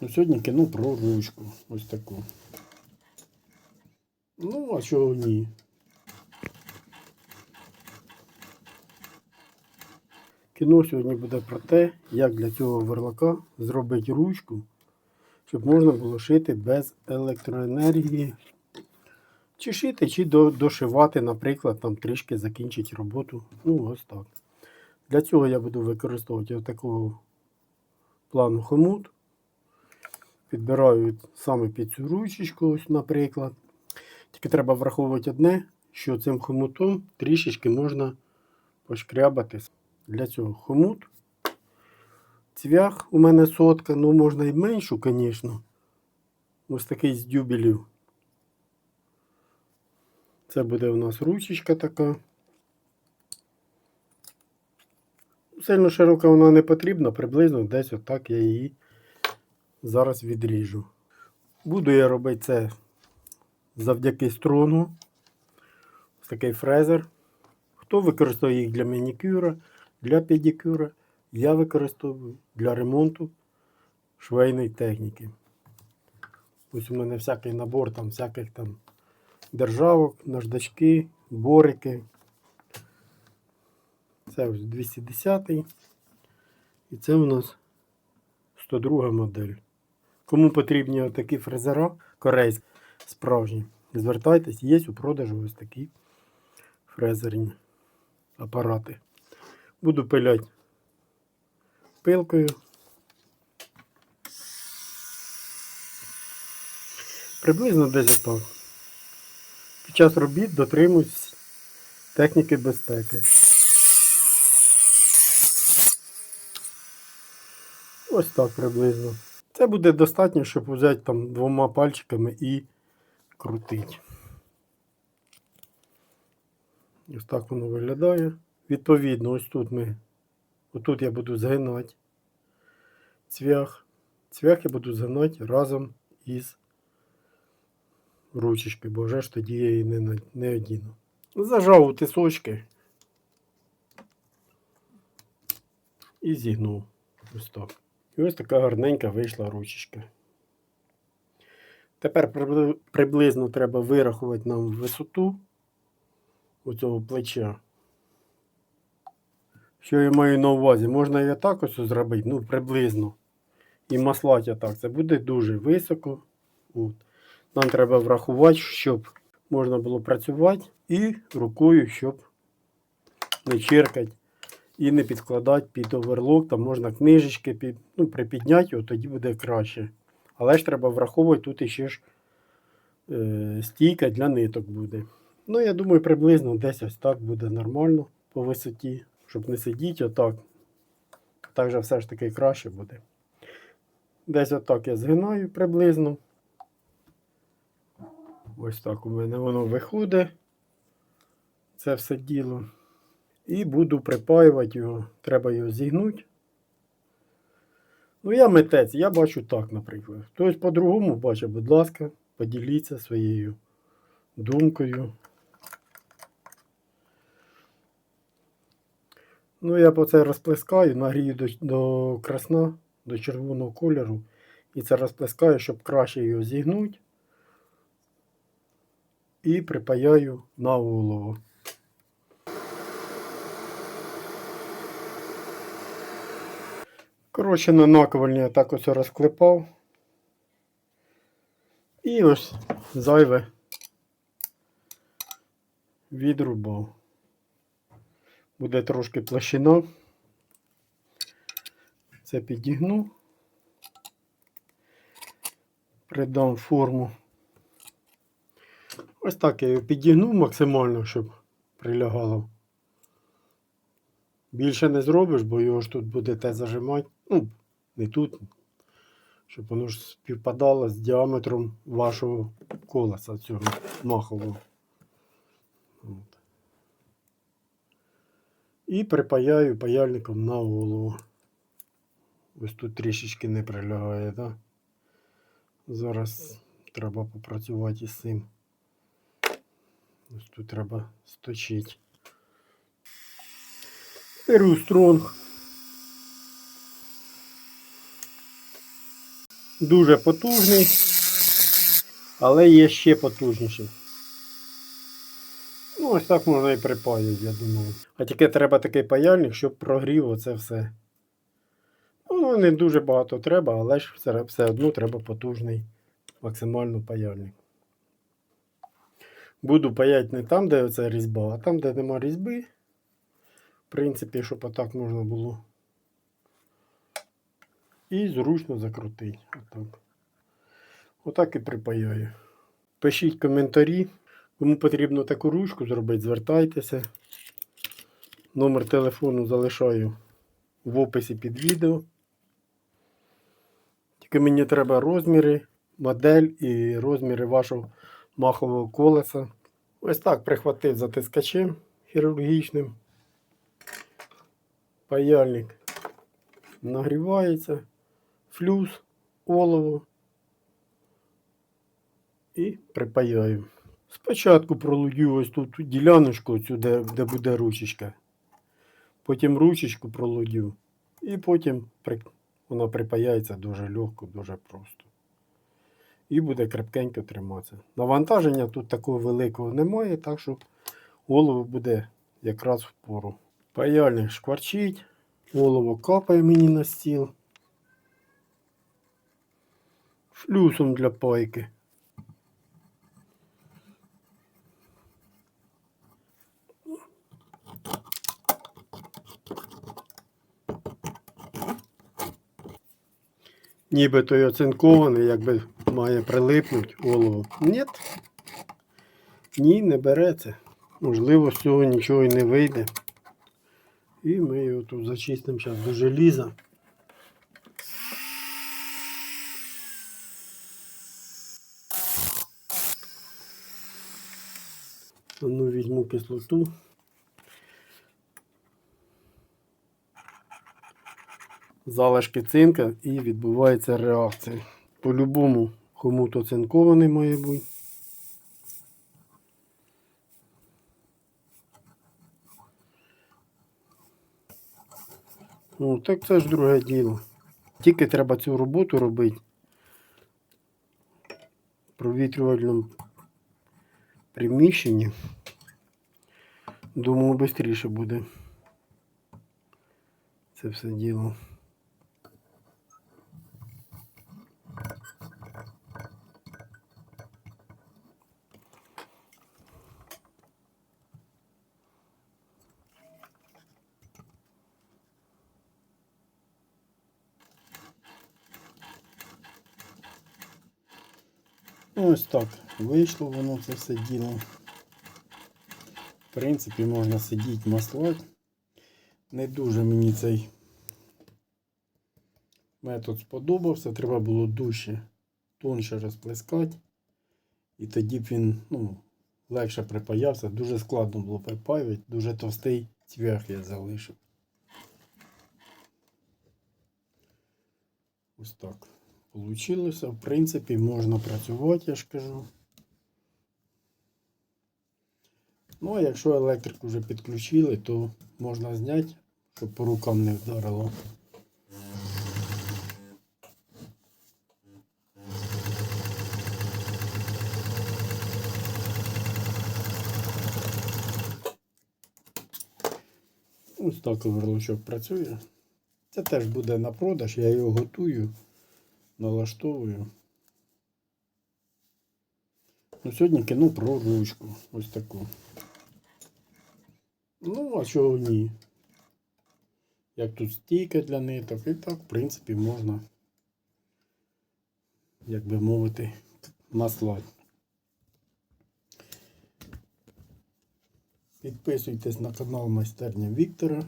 Ну, сьогодні кіно про ручку. Ось таку. Ну, а чого ні? Кіно сьогодні буде про те, як для цього верлака зробити ручку, щоб можна було шити без електроенергії. Чи шити, чи дошивати, наприклад, там трішки закінчити роботу. Ну, ось так. Для цього я буду використовувати такого плану хомут. Підбираю саме під цю ручечку, ось, наприклад. Тільки треба враховувати одне, що цим хомутом трішечки можна пошкрябати. Для цього хомут. Цвях у мене сотка, ну можна і меншу, звісно. Ось такий з дюбелів. Це буде у нас ручечка така. Сильно широка вона не потрібна, приблизно десь отак я її зараз відріжу. Буду я робити це завдяки стронгу. Ось такий фрезер. Хто використовує їх для манікюра, для педикюра, я використовую для ремонту швейної техніки. Ось у мене всякий набор там всяких там державок, наждачки, борики. Це ось 210 і це у нас 102 модель. Кому потрібні такі фрезера корейські, справжні, звертайтесь, є у продажу ось такі фрезерні апарати. Буду пиляти пилкою. Приблизно десь так. Під час робіт дотримуюсь техніки безпеки. Ось так приблизно. Це буде достатньо, щоб взяти там двома пальчиками і крутити. Ось так воно виглядає. Відповідно, ось тут ми. Отут я буду згинати цвях. Цвях я буду згинати разом із ручечкою, бо вже ж тоді я її не, не одіну. Зажав у тисочки і зігнув. Ось так. І ось така гарненька вийшла ручечка. Тепер приблизно треба вирахувати нам висоту оцього плеча. Що я маю на увазі? Можна і так ось зробити, ну приблизно. І маслати так. Це буде дуже високо. От. Нам треба врахувати, щоб можна було працювати і рукою, щоб не черкати і не підкладати під оверлок. Там можна книжечки під, ну, припідняти його, тоді буде краще. Але ж треба враховувати, тут іще ж е, стійка для ниток буде. Ну, я думаю, приблизно десь ось так буде нормально по висоті, щоб не сидіти отак. Так же все ж таки краще буде. Десь отак я згинаю приблизно. Ось так у мене воно виходить. Це все діло. І буду припаювати його. Треба його зігнути. Ну, я митець, я бачу так, наприклад. Хтось по-другому бачить, будь ласка, поділіться своєю думкою. Ну, я по це розплескаю, нагрію до, до красна, до червоного кольору. І це розплескаю, щоб краще його зігнути. І припаяю на голову. Коротше, на наковальні я так ось розклепав. І ось зайве відрубав. Буде трошки площина. Це підігну. Придам форму. Ось так я його підігну максимально, щоб прилягало. Більше не зробиш, бо його ж тут буде те зажимати. Ну, не тут. Щоб воно ж співпадало з діаметром вашого колеса цього махового. От. І припаяю паяльником на голову. Ось тут трішечки не прилягає, так? Зараз треба попрацювати із цим. Ось тут треба сточити. Беру стронг. Дуже потужний, але є ще потужніший. Ну, ось так можна і припаяти, я думаю. А тільки треба такий паяльник, щоб прогрів оце все. Ну, не дуже багато треба, але ж все, одно треба потужний максимально паяльник. Буду паяти не там, де оця різьба, а там, де нема різьби. В принципі, щоб отак можна було. І зручно закрутити. Отак. Отак і припаяю. Пишіть коментарі. Кому потрібно таку ручку зробити, звертайтеся. Номер телефону залишаю в описі під відео. Тільки мені треба розміри, модель і розміри вашого махового колеса. Ось так прихватив затискачем хірургічним. Паяльник нагрівається, флюс, олово і припаяю. Спочатку пролую ось тут діляночку, цю, де, де буде ручечка. Потім ручечку пролую. І потім при... вона припаяється дуже легко, дуже просто. І буде крепкенько триматися. Навантаження тут такого великого немає, так що голову буде якраз в пору. Паяльник шкварчить, голову капає мені на стіл. Флюсом для пайки. Ніби той оцинкований, якби має прилипнути голову. Ні. Ні, не береться. Можливо, з цього нічого і не вийде. І ми його тут зачистимо зараз до желіза. Ну, візьму кислоту. залишки цинка і відбувається реакція. По-любому хомут оцинкований має бути. Ну, так це ж друге діло. Тільки треба цю роботу робити в провітрювальному приміщенні. Думаю, швидше буде це все діло. Ну, Ось так Вийшло воно це все діло. В принципі, можна сидіти маслати. Не дуже мені цей метод сподобався. Треба було дужче, тонше розплескати. І тоді б він ну, легше припаявся. Дуже складно було припаювати, дуже товстий цвях я залишив. Ось так. Получилося. В принципі, можна працювати, я ж кажу. Ну, а якщо електрику вже підключили, то можна зняти, щоб по рукам не вдарило. Ось так оверлочок працює. Це теж буде на продаж, я його готую налаштовую. Ну, сьогодні кину про ручку. Ось таку. Ну, а чого ні? Як тут стійка для ниток, і так, в принципі, можна, як би мовити, наслати. Підписуйтесь на канал майстерня Віктора.